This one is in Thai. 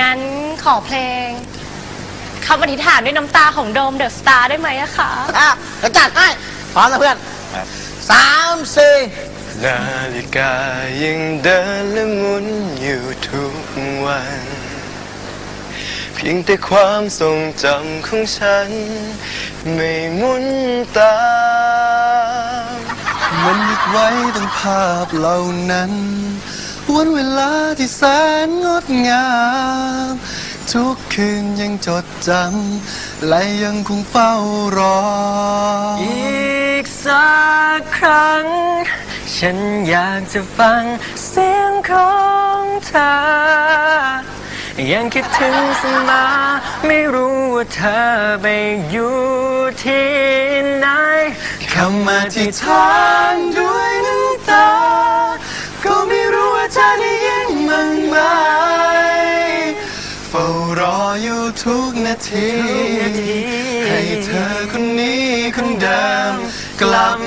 งั้นขอเพลงคำอธิษฐานด้วยน้ำตาของโดมเดอะสตาร์ได้ไหมอะคะอะเดี๋ยวจัดให้พร้อมนะเพื่อนสามสี่นาฬิกายังเดินและหมุนอยู่ทุกวัน เพียงแต่ความทรงจำของฉัน ไม่หมุนตามมันนึกไว้ตั้งภาพเหล่านั้น วันเวลาที่แสนงดงาม ทุกคืนยังจดจำและยังคงเฝ้ารอ อีกสักครั้ง ฉันอยากจะฟังเสียงของเธอ ยังคิดถึงเสมอไม่รู้ว่าเธอไปอยู่ที่ไหนคำมาที่ทานด้วย เฝ้ารออยู่ทุกนาที ให้เธอคนนี้คนเดิมกลับ